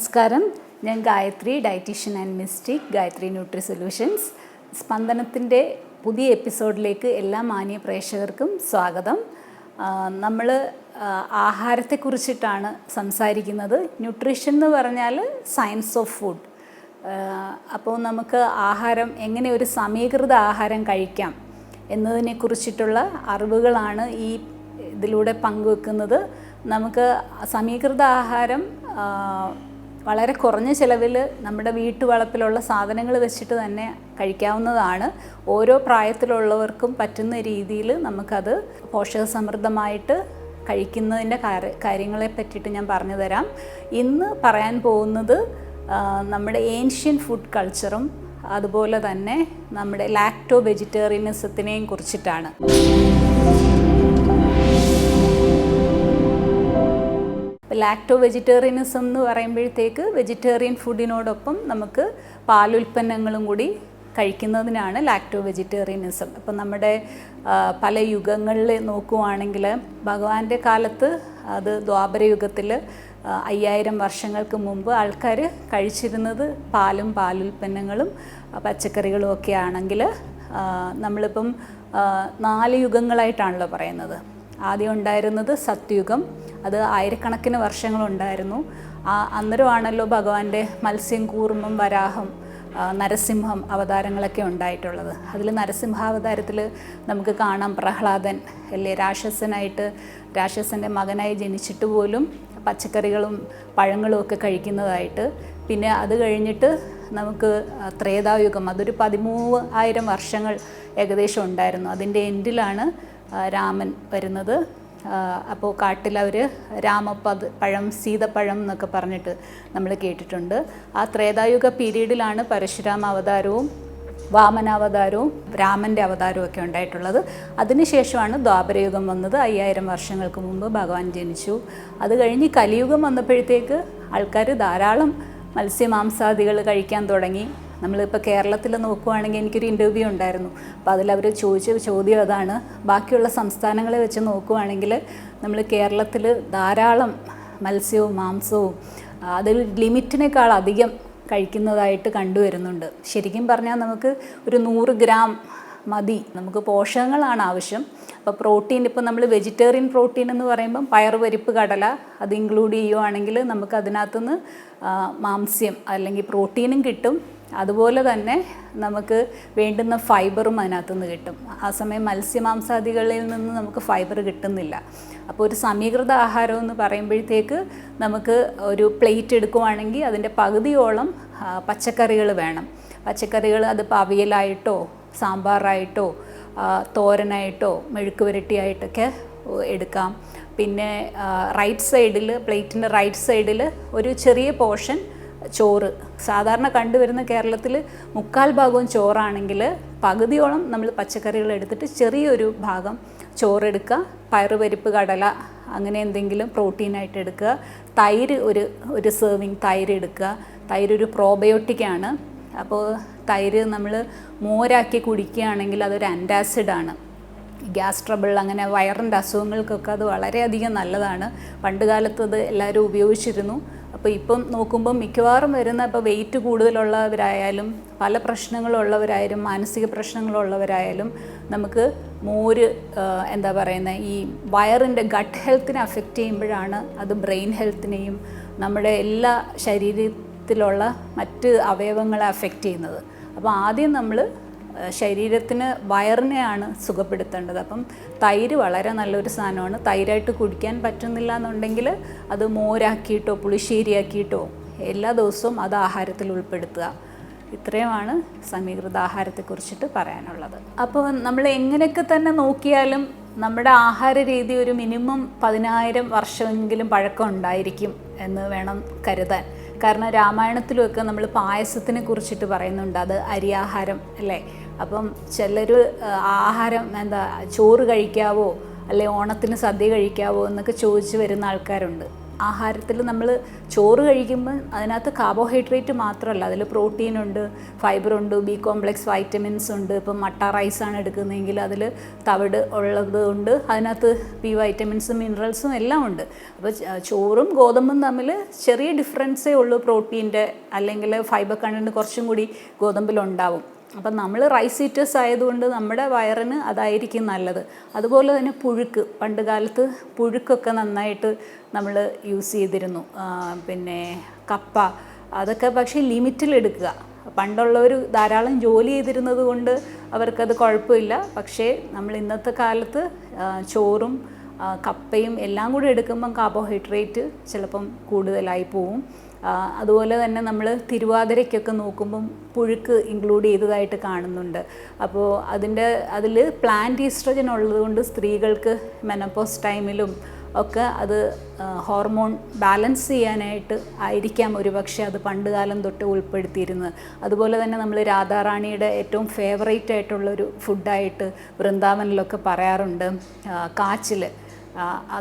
നമസ്കാരം. ഞാൻ Gayathri dietitian and mystic Gayathri nutri solutions. സ്പന്ദനത്തിന്റെ പുതിയ എപ്പിസോഡിലേക്ക് എല്ലാ മാന്യ പ്രേക്ഷകർക്കും സ്വാഗതം. നമ്മൾ ആഹാരത്തെക്കുറിച്ചിട്ടാണ് സംസാരിക്കുന്നത്. ന്യൂട്രീഷൻ എന്ന് പറഞ്ഞാൽ സയൻസ് ഓഫ് ഫുഡ്. അപ്പോൾ നമുക്ക് ആഹാരം എങ്ങനെ ഒരു സമീകൃത ആഹാരം കഴിക്കാം എന്നതിനെ കുറിച്ചിട്ടുള്ള അറിവുകളാണ് ഈ ഇതിലൂടെ പങ്കുവെക്കുന്നത്. നമുക്ക് സമീകൃത ആഹാരം വളരെ കുറഞ്ഞ ചിലവിൽ നമ്മുടെ വീട്ടുവളപ്പിലുള്ള സാധനങ്ങൾ വെച്ചിട്ട് തന്നെ കഴിക്കാവുന്നതാണ്. ഓരോ പ്രായത്തിലുള്ളവർക്കും പറ്റുന്ന രീതിയിൽ നമുക്കത് പോഷകസമൃദ്ധമായിട്ട് കഴിക്കുന്നതിന്റെ കാര്യങ്ങളെ പറ്റിയിട്ട് ഞാൻ പറഞ്ഞു തരാം ഇന്ന് പറയാൻ പോകുന്നത് നമ്മുടെ ഏൻഷ്യൻ ഫുഡ് കൾച്ചറും അതുപോലെ തന്നെ നമ്മുടെ ലാക്ടോ വെജിറ്റേറിയനിസത്തിനെയും കുറിച്ചിട്ടാണ്. ലാക്ടോ വെജിറ്റേറിയനിസം എന്ന് പറയുമ്പോഴത്തേക്ക് വെജിറ്റേറിയൻ ഫുഡിനോടൊപ്പം നമുക്ക് പാലുൽപ്പന്നങ്ങളും കൂടി കഴിക്കുന്നതിനാണ് ലാക്ടോ വെജിറ്റേറിയനിസം ഇപ്പം നമ്മുടെ പല യുഗങ്ങളിൽ നോക്കുവാണെങ്കിൽ ഭഗവാന്റെ കാലത്ത് അത് ദ്വാപര യുഗത്തിൽ അയ്യായിരം വർഷങ്ങൾക്ക് മുമ്പ് ആൾക്കാർ കഴിച്ചിരുന്നത് പാലും പാലുൽപ്പന്നങ്ങളും പച്ചക്കറികളും ഒക്കെ ആണെങ്കിൽ നമ്മളിപ്പം നാല് യുഗങ്ങളായിട്ടാണല്ലോ പറയുന്നത്. ആദ്യം ഉണ്ടായിരുന്നത് സത്യുഗം. അത് ആയിരക്കണക്കിന് വർഷങ്ങളുണ്ടായിരുന്നു. അന്നേരമാണല്ലോ ഭഗവാന്റെ മത്സ്യം കൂർമ്മം വരാഹം നരസിംഹം അവതാരങ്ങളൊക്കെ ഉണ്ടായിട്ടുള്ളത്. അതിൽ നരസിംഹാവതാരത്തിൽ നമുക്ക് കാണാം പ്രഹ്ലാദൻ അല്ലേ? രാക്ഷസനായിട്ട് രാക്ഷസന്റെ മകനായി ജനിച്ചിട്ട് പോലും പച്ചക്കറികളും പഴങ്ങളും ഒക്കെ കഴിക്കുന്നതായിട്ട്. പിന്നെ അത് കഴിഞ്ഞിട്ട് നമുക്ക് ത്രേതായുഗം അതൊരു പതിമൂവായിരം വർഷങ്ങൾ ഏകദേശം ഉണ്ടായിരുന്നു. അതിന്റെ എൻഡിലാണ് രാമൻ വരുന്നത്. അപ്പോൾ കാട്ടിൽ അവർ രാമപത് പഴം സീതപ്പഴം എന്നൊക്കെ പറഞ്ഞിട്ട് നമ്മൾ കേട്ടിട്ടുണ്ട്. ആ ത്രേതായുഗ പീരീഡിലാണ് പരശുരാമ അവതാരവും വാമനാവതാരവും രാമന്റെ അവതാരവും ഒക്കെ ഉണ്ടായിട്ടുള്ളത്. അതിനുശേഷമാണ് ദ്വാപരയുഗം വന്നത്. അയ്യായിരം വർഷങ്ങൾക്ക് മുമ്പ് ഭഗവാൻ ജനിച്ചു. അത് കഴിഞ്ഞ് കലിയുഗം വന്നപ്പോഴത്തേക്ക് ആൾക്കാർ ധാരാളം മത്സ്യമാംസാദികൾ കഴിക്കാൻ തുടങ്ങി. നമ്മളിപ്പോൾ കേരളത്തിൽ നോക്കുവാണെങ്കിൽ എനിക്കൊരു ഇന്റർവ്യൂ ഉണ്ടായിരുന്നു. അപ്പോൾ അതിൽ അതിലവർ ചോദിച്ച ചോദ്യം അതാണ്. ബാക്കിയുള്ള സംസ്ഥാനങ്ങളെ വെച്ച് നോക്കുവാണെങ്കിൽ നമ്മൾ കേരളത്തിൽ ധാരാളം മത്സ്യവും മാംസവും അതൊരു ലിമിറ്റിനേക്കാൾ അധികം കഴിക്കുന്നതായിട്ട് കണ്ടുവരുന്നുണ്ട് ശരിക്കും പറഞ്ഞാൽ നമുക്ക് ഒരു നൂറ് ഗ്രാം മതി. നമുക്ക് പോഷകങ്ങളാണ് ആവശ്യം. അപ്പോൾ പ്രോട്ടീൻ ഇപ്പോൾ നമ്മൾ വെജിറ്റേറിയൻ പ്രോട്ടീൻ എന്ന് പറയുമ്പം പയർ പരിപ്പ് കടല അത് ഇൻക്ലൂഡ് ചെയ്യുവാണെങ്കിൽ നമുക്ക് അതിനകത്തുനിന്ന് മാംസ്യം അല്ലെങ്കിൽ പ്രോട്ടീനും കിട്ടും. അതുപോലെ തന്നെ നമുക്ക് വേണ്ടുന്ന ഫൈബറും അതിനകത്തുനിന്ന് കിട്ടും. ആ സമയം മത്സ്യമാംസാദികളിൽ നിന്ന് നമുക്ക് ഫൈബർ കിട്ടുന്നില്ല. അപ്പോൾ ഒരു സമീകൃത ആഹാരം എന്ന് പറയുമ്പോഴത്തേക്ക് നമുക്ക് ഒരു പ്ലേറ്റ് എടുക്കുവാണെങ്കിൽ അതിന്റെ പകുതിയോളം പച്ചക്കറികൾ വേണം. പച്ചക്കറികൾ അതിപ്പോൾ അവിയലായിട്ടോ സാമ്പാറായിട്ടോ തോരനായിട്ടോ മെഴുക്ക് പുരട്ടിയായിട്ടൊക്കെ എടുക്കാം. പിന്നെ റൈറ്റ് സൈഡിൽ പ്ലേറ്റിന്റെ റൈറ്റ് സൈഡിൽ ഒരു ചെറിയ പോർഷൻ ചോറ്. സാധാരണ കണ്ടുവരുന്ന കേരളത്തിൽ മുക്കാൽ ഭാഗവും ചോറാണെങ്കിൽ പകുതിയോളം നമ്മൾ പച്ചക്കറികൾ എടുത്തിട്ട് ചെറിയൊരു ഭാഗം ചോറെടുക്കുക. പയറുപരിപ്പ് കടല അങ്ങനെ എന്തെങ്കിലും പ്രോട്ടീനായിട്ട് എടുക്കുക. തൈര് ഒരു ഒരു സെർവിങ് തൈര് എടുക്കുക. തൈര് ഒരു പ്രോബയോട്ടിക്കാണ് അപ്പോൾ തൈര് നമ്മൾ മോരാക്കി കുടിക്കുകയാണെങ്കിൽ അതൊരു ആന്റാസിഡാണ് ഗ്യാസ് ട്രബിൾ അങ്ങനെ വയറിന്റെ അസുഖങ്ങൾക്കൊക്കെ അത് വളരെയധികം നല്ലതാണ്. പണ്ട് കാലത്ത് അത് എല്ലാവരും ഉപയോഗിച്ചിരുന്നു. അപ്പോൾ ഇപ്പം നോക്കുമ്പം മിക്കവാറും വരുന്ന ഇപ്പോൾ വെയിറ്റ് കൂടുതലുള്ളവരായാലും പല പ്രശ്നങ്ങളുള്ളവരായാലും മാനസിക പ്രശ്നങ്ങളുള്ളവരായാലും നമുക്ക് മോര് എന്താ പറയുന്നത് ഈ വയറിന്റെ ഗട്ട് ഹെൽത്തിനെ അഫക്റ്റ് ചെയ്യുമ്പോഴാണ് അത് ബ്രെയിൻ ഹെൽത്തിനെയും നമ്മുടെ എല്ലാ ശരീരത്തിലുള്ള മറ്റ് അവയവങ്ങളെ അഫക്റ്റ് ചെയ്യുന്നത്. അപ്പോൾ ആദ്യം നമ്മൾ ശരീരത്തിന് വയറിനെയാണ് സുഖപ്പെടുത്തേണ്ടത്. അപ്പം തൈര് വളരെ നല്ലൊരു സാധനമാണ്. തൈരായിട്ട് കുടിക്കാൻ പറ്റുന്നില്ല എന്നുണ്ടെങ്കിൽ അത് മോരാക്കിയിട്ടോ പുളിശ്ശേരിയാക്കിയിട്ടോ എല്ലാ ദിവസവും അത് ആഹാരത്തിൽ ഉൾപ്പെടുത്തുക. ഇത്രയുമാണ് സമീകൃത ആഹാരത്തെക്കുറിച്ചിട്ട് പറയാനുള്ളത്. അപ്പോൾ നമ്മൾ എങ്ങനെയൊക്കെ തന്നെ നോക്കിയാലും നമ്മുടെ ആഹാര രീതി ഒരു മിനിമം പതിനായിരം വർഷമെങ്കിലും പഴക്കം ഉണ്ടായിരിക്കും എന്ന് വേണം കരുതാൻ. കാരണം രാമായണത്തിലുമൊക്കെ നമ്മൾ പായസത്തിനെ കുറിച്ചിട്ട് പറയുന്നുണ്ട്. അത് അരിയാഹാരം അല്ലേ? അപ്പം ചിലർ ആഹാരം എന്താ ചോറ് കഴിക്കാവോ അല്ലെ ഓണത്തിന് സദ്യ കഴിക്കാവോ എന്നൊക്കെ ചോദിച്ചു വരുന്ന ആൾക്കാരുണ്ട്. ആഹാരത്തിൽ നമ്മൾ ചോറ് കഴിക്കുമ്പോൾ അതിനകത്ത് കാർബോഹൈഡ്രേറ്റ് മാത്രമല്ല. അതിൽ പ്രോട്ടീൻ ഉണ്ട് ഫൈബർ ഉണ്ട് ബി കോംപ്ലെക്സ് വൈറ്റമിൻസ് ഉണ്ട്. ഇപ്പം മട്ട റൈസാണ് എടുക്കുന്നതെങ്കിൽ അതിൽ തവിട് ഉള്ളത് കൊണ്ട് അതിനകത്ത് ബി വൈറ്റമിൻസും മിനറൽസും എല്ലാം ഉണ്ട്. അപ്പോൾ ചോറും ഗോതമ്പും തമ്മിൽ ചെറിയ ഡിഫറൻസേ ഉള്ളൂ പ്രോട്ടീന്റെ അല്ലെങ്കിൽ ഫൈബർ കണ്ടന്റ് കുറച്ചും കൂടി ഗോതമ്പിലുണ്ടാവും അപ്പം നമ്മൾ റൈസ് ഈറ്റേഴ്സ് ആയതുകൊണ്ട് നമ്മുടെ വയറിന് അതായിരിക്കും നല്ലത്. അതുപോലെ തന്നെ പുഴുക്ക്. പണ്ട് കാലത്ത് പുഴുക്കൊക്കെ നന്നായിട്ട് നമ്മൾ യൂസ് ചെയ്തിരുന്നു. പിന്നെ കപ്പ അതൊക്കെ പക്ഷേ ലിമിറ്റിൽ ലിമിറ്റിലെടുക്കുക പണ്ടുള്ളവർ ധാരാളം ജോലി ചെയ്തിരുന്നത് കൊണ്ട് അവർക്കത് കുഴപ്പമില്ല. പക്ഷേ നമ്മൾ ഇന്നത്തെ കാലത്ത് ചോറും കപ്പയും എല്ലാം കൂടി എടുക്കുമ്പം കാർബോഹൈഡ്രേറ്റ് ചിലപ്പം കൂടുതലായി പോവും. അതുപോലെ തന്നെ നമ്മൾ തിരുവാതിരയ്ക്കൊക്കെ നോക്കുമ്പം പുഴുക്ക് ഇൻക്ലൂഡ് ചെയ്തതായിട്ട് കാണുന്നുണ്ട്. അപ്പോൾ അതിന്റെ അതിൽ പ്ലാന്റ് ഈസ്ട്രജൻ ഉള്ളതുകൊണ്ട് സ്ത്രീകൾക്ക് മെനപ്പോസ് ടൈമിലും ഒക്കെ അത് ഹോർമോൺ ബാലൻസ് ചെയ്യാനായിട്ട് ആയിരിക്കാം ഒരുപക്ഷെ അത് പണ്ട് കാലം തൊട്ട് ഉൾപ്പെടുത്തിയിരുന്നത്. അതുപോലെ തന്നെ നമ്മൾ രാധാറാണിയുടെ ഏറ്റവും ഫേവറേറ്റ് ആയിട്ടുള്ളൊരു ഫുഡായിട്ട് വൃന്ദാവനിലൊക്കെ പറയാറുണ്ട് കാച്ചിൽ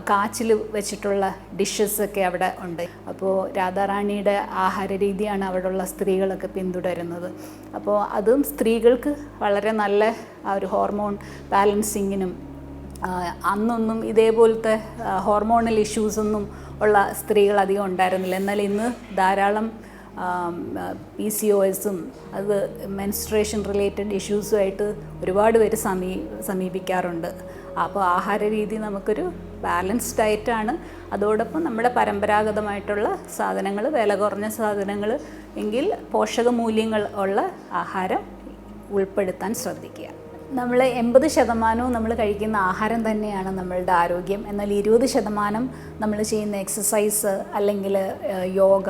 കാച്ചിൽ വെച്ചിട്ടുള്ള ഡിഷസൊക്കെ അവിടെ ഉണ്ട്. അപ്പോൾ രാധാറാണിയുടെ ആഹാര രീതിയാണ് അവിടെയുള്ള സ്ത്രീകളൊക്കെ പിന്തുടരുന്നത്. അപ്പോൾ അതും സ്ത്രീകൾക്ക് വളരെ നല്ല ആ ഒരു ഹോർമോൺ ബാലൻസിങ്ങിനും അന്നൊന്നും ഇതേപോലത്തെ ഹോർമോണൽ ഇഷ്യൂസൊന്നും ഉള്ള സ്ത്രീകൾ അധികം ഉണ്ടായിരുന്നില്ല. എന്നാൽ ഇന്ന് ധാരാളം പി സി ഒ എസും അത് മെൻസ്ട്രേഷൻ റിലേറ്റഡ് ഇഷ്യൂസുമായിട്ട് ഒരുപാട് പേര് സമീ സമീപിക്കാറുണ്ട്. അപ്പോൾ ആഹാര രീതി നമുക്കൊരു ബാലൻസ്ഡ് ഡയറ്റാണ്. അതോടൊപ്പം നമ്മുടെ പരമ്പരാഗതമായിട്ടുള്ള സാധനങ്ങൾ വില കുറഞ്ഞ സാധനങ്ങൾ എങ്കിൽ പോഷകമൂല്യങ്ങൾ ഉള്ള ആഹാരം ഉൾപ്പെടുത്താൻ ശ്രദ്ധിക്കുക. നമ്മൾ എൺപത് ശതമാനവും നമ്മൾ കഴിക്കുന്ന ആഹാരം തന്നെയാണ് നമ്മളുടെ ആരോഗ്യം. എന്നാൽ ഇരുപത് ശതമാനം നമ്മൾ ചെയ്യുന്ന എക്സസൈസ് അല്ലെങ്കിൽ യോഗ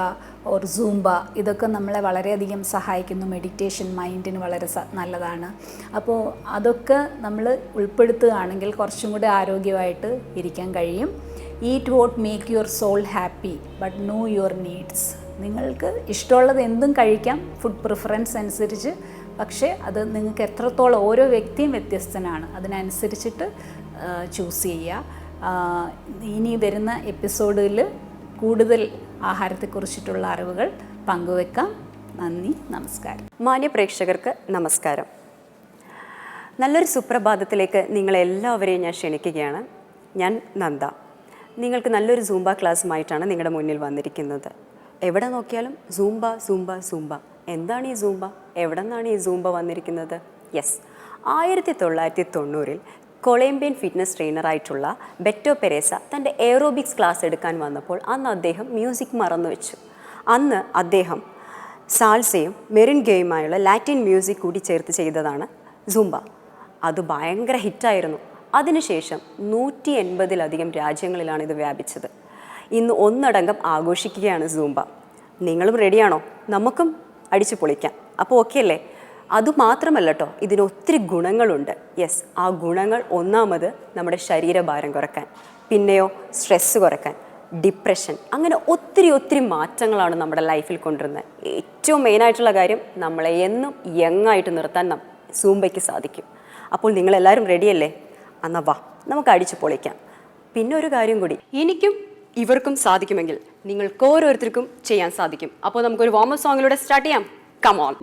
ഓർ സൂംബ ഇതൊക്കെ നമ്മളെ വളരെയധികം സഹായിക്കുന്നു. മെഡിറ്റേഷൻ മൈൻഡിന് വളരെ നല്ലതാണ്. അപ്പോൾ അതൊക്കെ നമ്മൾ ഉൾപ്പെടുത്തുകയാണെങ്കിൽ കുറച്ചും കൂടി ആരോഗ്യമായിട്ട് ഇരിക്കാൻ കഴിയും. Eat what make your soul happy but know your needs നിങ്ങൾക്ക് ഇഷ്ടമുള്ളത് എന്തും കഴിക്കാം. ഫുഡ് പ്രിഫറൻസ് അനുസരിച്ച് പക്ഷേ അത് നിങ്ങൾക്ക് എത്രത്തോളം ഓരോ വ്യക്തിയും വ്യത്യസ്തനാണ് അതിനനുസരിച്ചിട്ട് ചൂസ് ചെയ്യുക. ഇനി വരുന്ന എപ്പിസോഡിൽ കൂടുതൽ ആഹാരത്തെക്കുറിച്ചിട്ടുള്ള അറിവുകൾ പങ്കുവെക്കാം. നന്ദി നമസ്കാരം. മാന്യപ്രേക്ഷകർക്ക് നമസ്കാരം. നല്ലൊരു സുപ്രഭാതത്തിലേക്ക് നിങ്ങളെല്ലാവരെയും ഞാൻ ക്ഷണിക്കുകയാണ്. ഞാൻ നന്ദ. നിങ്ങൾക്ക് നല്ലൊരു സൂംബ ക്ലാസ്സുമായിട്ടാണ് നിങ്ങളുടെ മുന്നിൽ വന്നിരിക്കുന്നത്. എവിടെ നോക്കിയാലും സൂംബ സൂംബ സൂംബ. എന്താണ് ഈ സൂംബ? എവിടെ നിന്നാണ് ഈ സൂംബ വന്നിരിക്കുന്നത്? യെസ് ആയിരത്തി തൊള്ളായിരത്തി തൊണ്ണൂറിൽ കൊളംബിയൻ ഫിറ്റ്നസ് ട്രെയിനറായിട്ടുള്ള ബെറ്റോ പെരേസ തന്റെ എയറോബിക്സ് ക്ലാസ് എടുക്കാൻ വന്നപ്പോൾ അന്ന് അദ്ദേഹം മ്യൂസിക് മറന്നു വെച്ചു അന്ന് അദ്ദേഹം സാൽസയും മെറിൻ ഗെയുമായുള്ള ലാറ്റിൻ മ്യൂസിക് കൂടി ചേർത്ത് ചെയ്തതാണ് സുംബ. അത് ഭയങ്കര ഹിറ്റായിരുന്നു. അതിനുശേഷം നൂറ്റി എൺപതിലധികം രാജ്യങ്ങളിലാണ് ഇത് വ്യാപിച്ചത്. ഇന്ന് ഒന്നടങ്കം ആഘോഷിക്കുകയാണ് സൂംബ. നിങ്ങളും റെഡിയാണോ നമുക്കും അടിച്ചു പൊളിക്കാം. അപ്പോൾ ഓക്കെ അല്ലേ? അതുമാത്രമല്ല കേട്ടോ ഇതിന് ഒത്തിരി ഗുണങ്ങളുണ്ട്. യെസ് ആ ഗുണങ്ങൾ ഒന്നാമത് നമ്മുടെ ശരീരഭാരം കുറയ്ക്കാൻ പിന്നെയോ സ്ട്രെസ്സ് കുറയ്ക്കാൻ ഡിപ്രഷൻ അങ്ങനെ ഒത്തിരി ഒത്തിരി മാറ്റങ്ങളാണ് നമ്മുടെ ലൈഫിൽ കൊണ്ടുവരുന്നത്. ഏറ്റവും മെയിനായിട്ടുള്ള കാര്യം നമ്മളെ എന്നും യങ്ങായിട്ട് നിർത്താൻ നം സൂമ്പയ്ക്ക് സാധിക്കും. അപ്പോൾ നിങ്ങളെല്ലാവരും റെഡിയല്ലേ എന്നാ വാ നമുക്ക് അടിച്ചു പൊളിക്കാം. പിന്നെ ഒരു കാര്യം കൂടി. എനിക്കും ഇവർക്കും സാധിക്കുമെങ്കിൽ നിങ്ങൾക്ക് ഓരോരുത്തർക്കും ചെയ്യാൻ സാധിക്കും. അപ്പോൾ നമുക്കൊരു വാമപ്പ് സോങ്ങിലൂടെ സ്റ്റാർട്ട് ചെയ്യാം. കമോൺ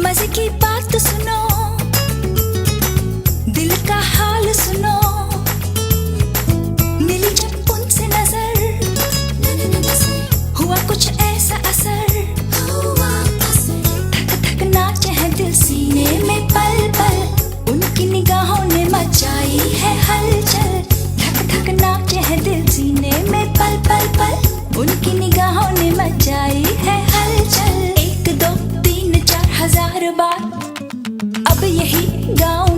मज़े की बात सुनो। दिल का हाल सुनो। मिली जब उनसे नज़र। हुआ कुछ ऐसा असर। थक थक नाचे है दिल सीने में पल पल। उनकी निगाहों ने मचाई है हलचल। थक थक नाचे है दिल सीने में पल पल पल। उनकी निगाहों ने मचाई है हलचल। हजार बार अब यही गाँव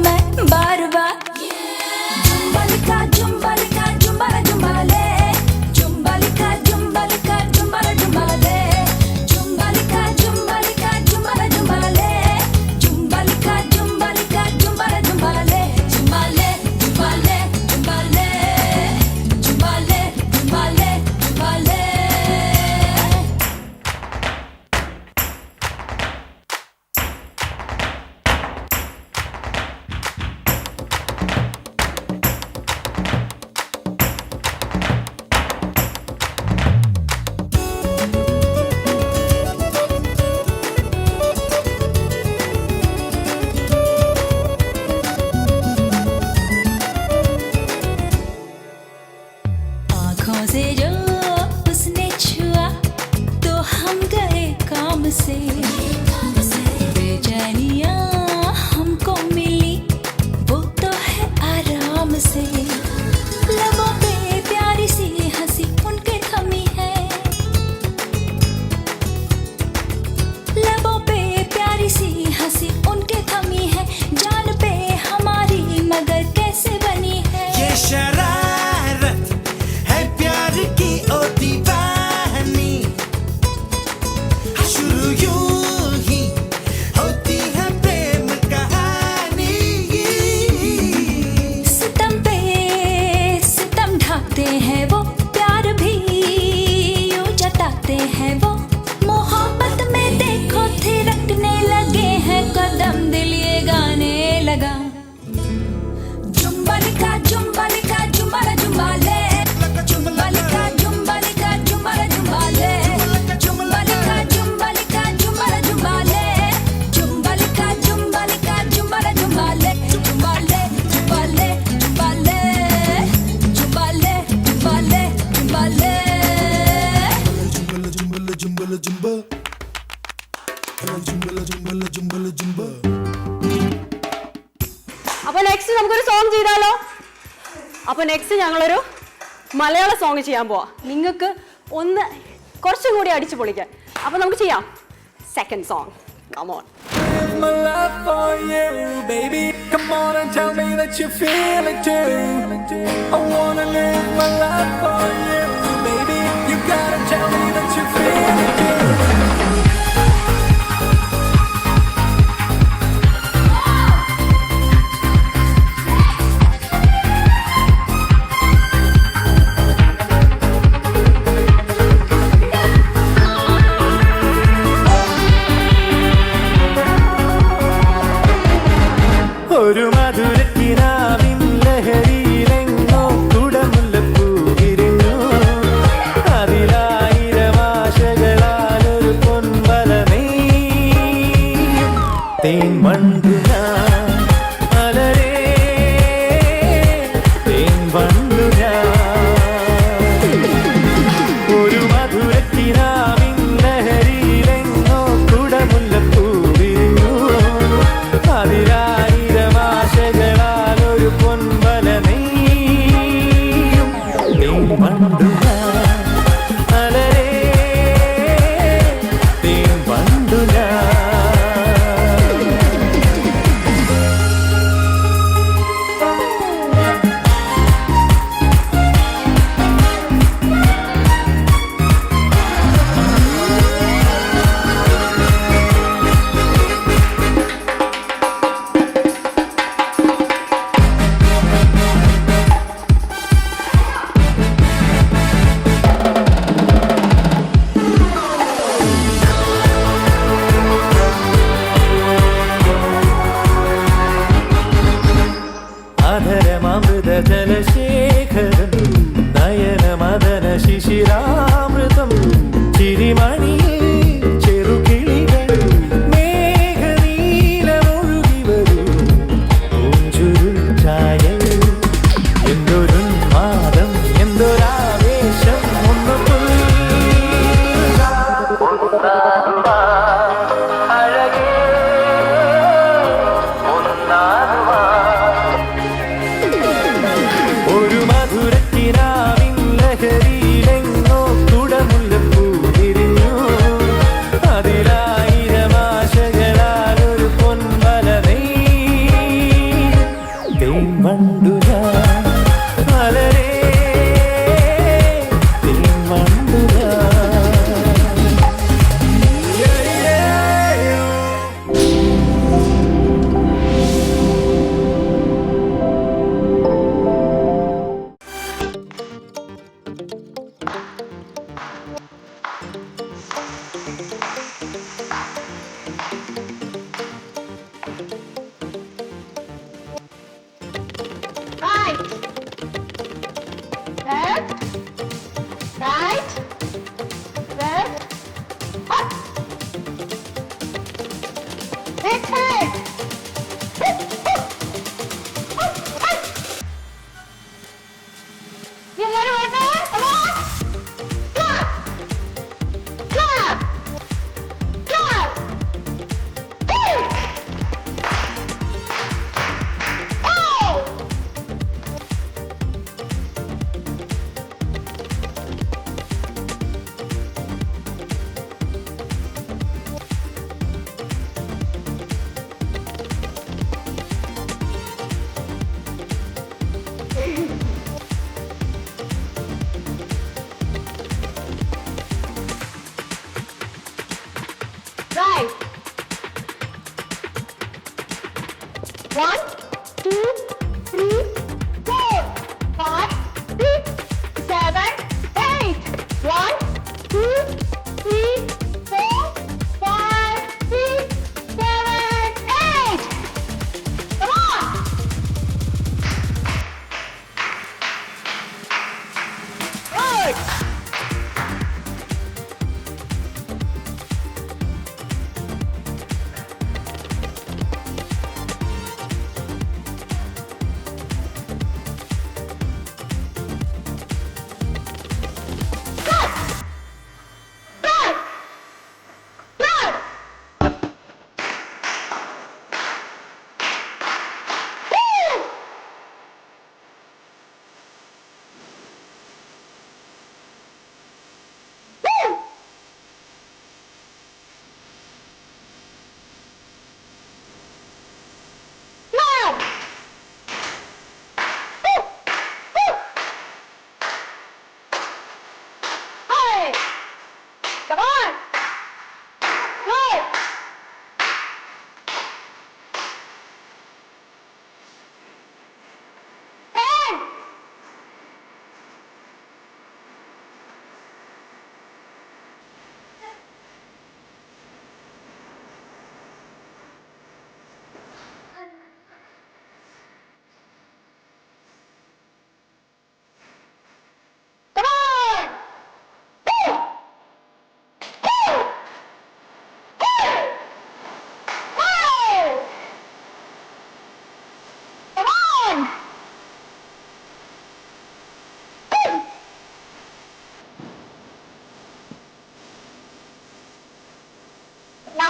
हम गए काम से। നെക്സ്റ്റ് ഞങ്ങളൊരു മലയാള സോങ് ചെയ്യാൻ പോവാം നിങ്ങൾക്ക് ഒന്ന് കുറച്ചും കൂടി അടിച്ചു പൊളിക്കാൻ അപ്പോൾ നമുക്ക് ചെയ്യാം second song come on my love for you, baby. Come on and tell me that you feel it too. I wanna live my life for you, baby. You gotta tell me that you feel it too. தேன் மன்று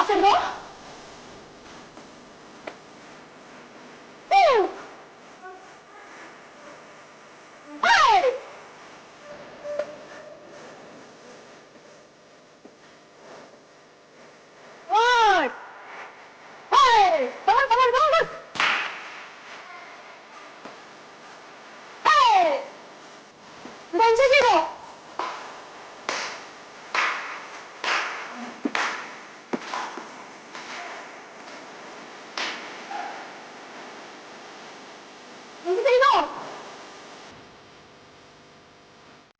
Wasser hoch.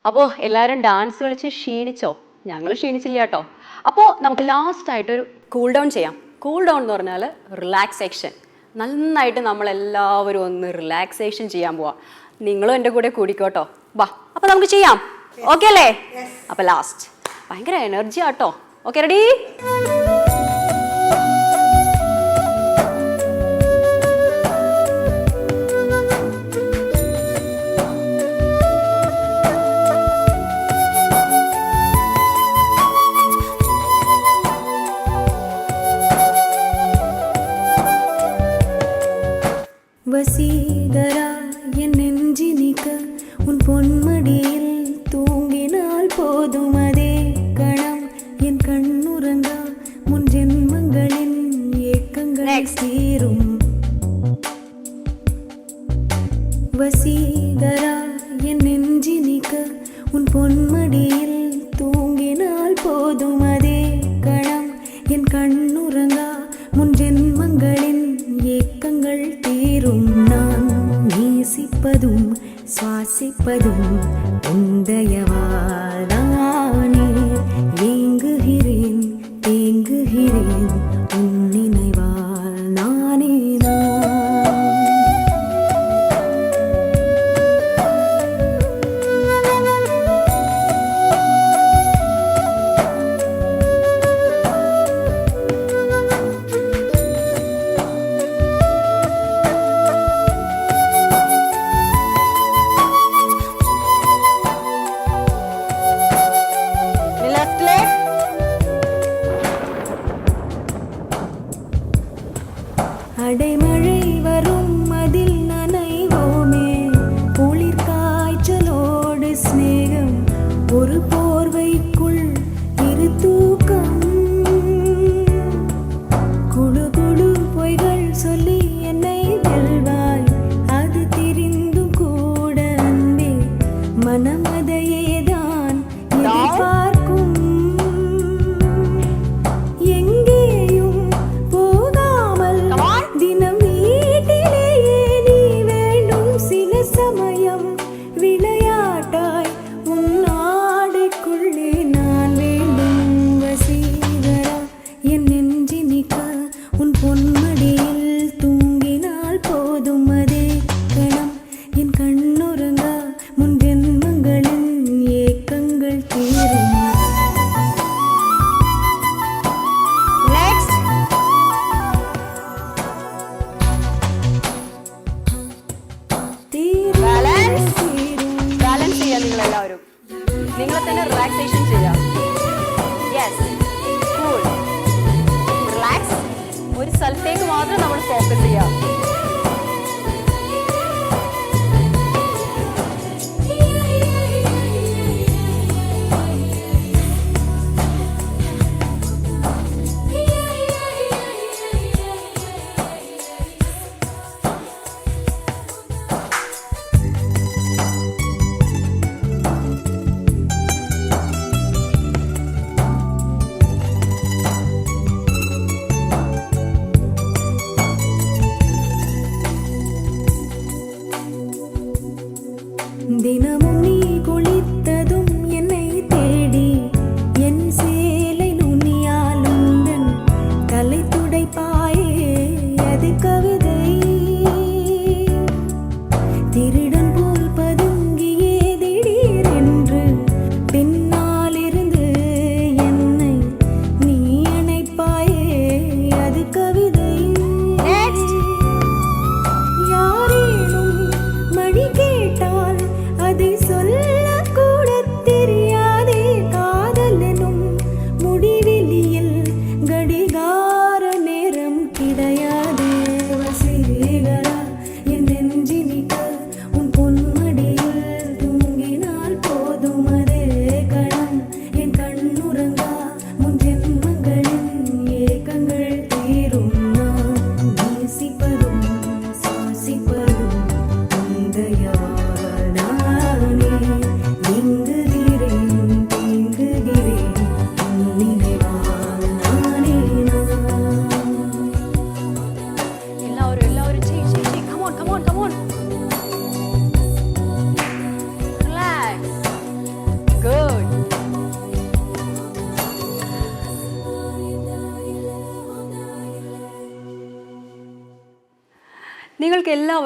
അപ്പോൾ എല്ലാവരും dance കളിച്ച് ക്ഷീണിച്ചോ? ഞങ്ങൾ ക്ഷീണിച്ചില്ല കേട്ടോ അപ്പോൾ നമുക്ക് last ആയിട്ട് ഒരു കൂൾ ഡൗൺ ചെയ്യാം. കൂൾ ഡൗൺ എന്ന് പറഞ്ഞാൽ റിലാക്സേഷൻ നന്നായിട്ട് നമ്മളെല്ലാവരും ഒന്ന് റിലാക്സേഷൻ ചെയ്യാൻ പോവാം. നിങ്ങളും എന്റെ കൂടെ കൂടിക്കോട്ടോ. വാ അപ്പോൾ നമുക്ക് ചെയ്യാം. ഓക്കെ അല്ലേ? അപ്പോൾ ലാസ്റ്റ് ഭയങ്കര എനർജി ആട്ടോ. ഓക്കെ റെഡി உன் பொன்மடியில் தூங்கினால் போதும் அதே கணம். என் கண்ணுறங்கா முன் ஜென்மங்களின் ஏக்கங்கள் தீரும். நான் நேசிப்பதும் சுவாசிப்பதும் உந்தயவாதானே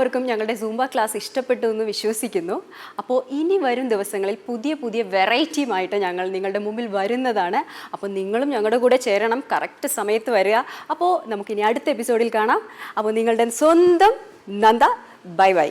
എല്ലാവർക്കും ഞങ്ങളുടെ സൂംബ ക്ലാസ് ഇഷ്ടപ്പെട്ടു എന്ന് വിശ്വസിക്കുന്നു. അപ്പോൾ ഇനി വരും ദിവസങ്ങളിൽ പുതിയ പുതിയ വെറൈറ്റിയുമായിട്ട് ഞങ്ങൾ നിങ്ങളുടെ മുമ്പിൽ വരുന്നതാണ്. അപ്പോൾ നിങ്ങളും ഞങ്ങളുടെ കൂടെ ചേരണം. കറക്റ്റ് സമയത്ത് വരിക. അപ്പോൾ നമുക്കിനി അടുത്ത എപ്പിസോഡിൽ കാണാം. അപ്പോൾ നിങ്ങളുടെ സ്വന്തം നന്ദ. Bye bye